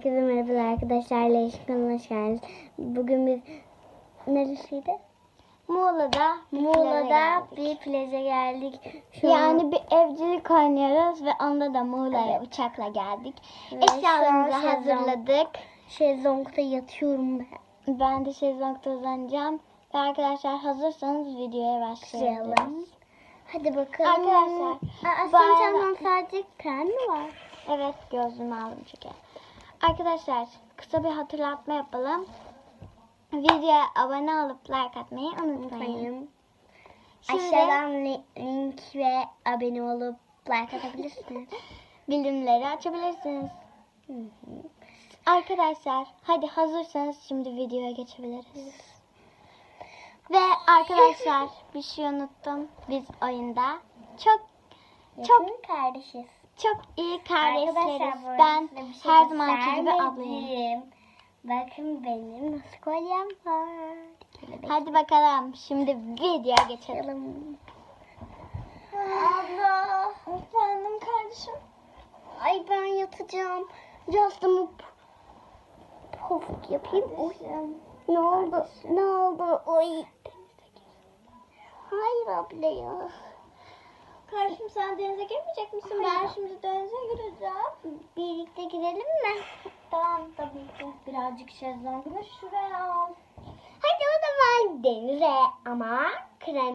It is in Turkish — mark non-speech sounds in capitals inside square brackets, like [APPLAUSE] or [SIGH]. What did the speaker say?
Herkese merhaba arkadaşlar. Leşik kanalına hoş geldiniz. Bugün biz neresiydi? Muğla'da Muğla'da bir plaja geldik. Şu an- yani bir evcilik oynuyoruz ve onda da Muğla'ya Evet. uçakla geldik. Ve Eşyalarımızı şezlong- hazırladık. şezlongda yatıyorum ben. Ben de şezlongda uzanacağım. Ve arkadaşlar hazırsanız videoya başlayalım. Hadi bakalım. Arkadaşlar, Aa, çantan sadece krem mi var? Evet gözlüğümü aldım çünkü. Arkadaşlar kısa bir hatırlatma yapalım. Videoya abone olup like atmayı unutmayın. Şimdi Aşağıdan li- link ve abone olup like atabilirsiniz. [LAUGHS] bildirimleri açabilirsiniz. Hı hı. Arkadaşlar hadi hazırsanız şimdi videoya geçebiliriz. Ve arkadaşlar bir şey unuttum. Biz oyunda çok çok kardeşiz. Çok iyi kardeşleriz. Ben şey her zamanki gibi ablayım. Bakın benim nasıl kolyem var. Hadi bakalım şimdi videoya geçelim. Abla. Efendim kardeşim. Ay ben yatacağım. Biraz da mı pofuk yapayım. Oy. Ne oldu? Ne oldu? Oy. Hayır abla ya. Kardeşim sen denize girmeyecek misin? Ben şimdi denize gireceğim. Birlikte girelim mi? Tamam tabii ki. Birazcık şezlongunu şuraya al. Hadi o zaman denize ama krem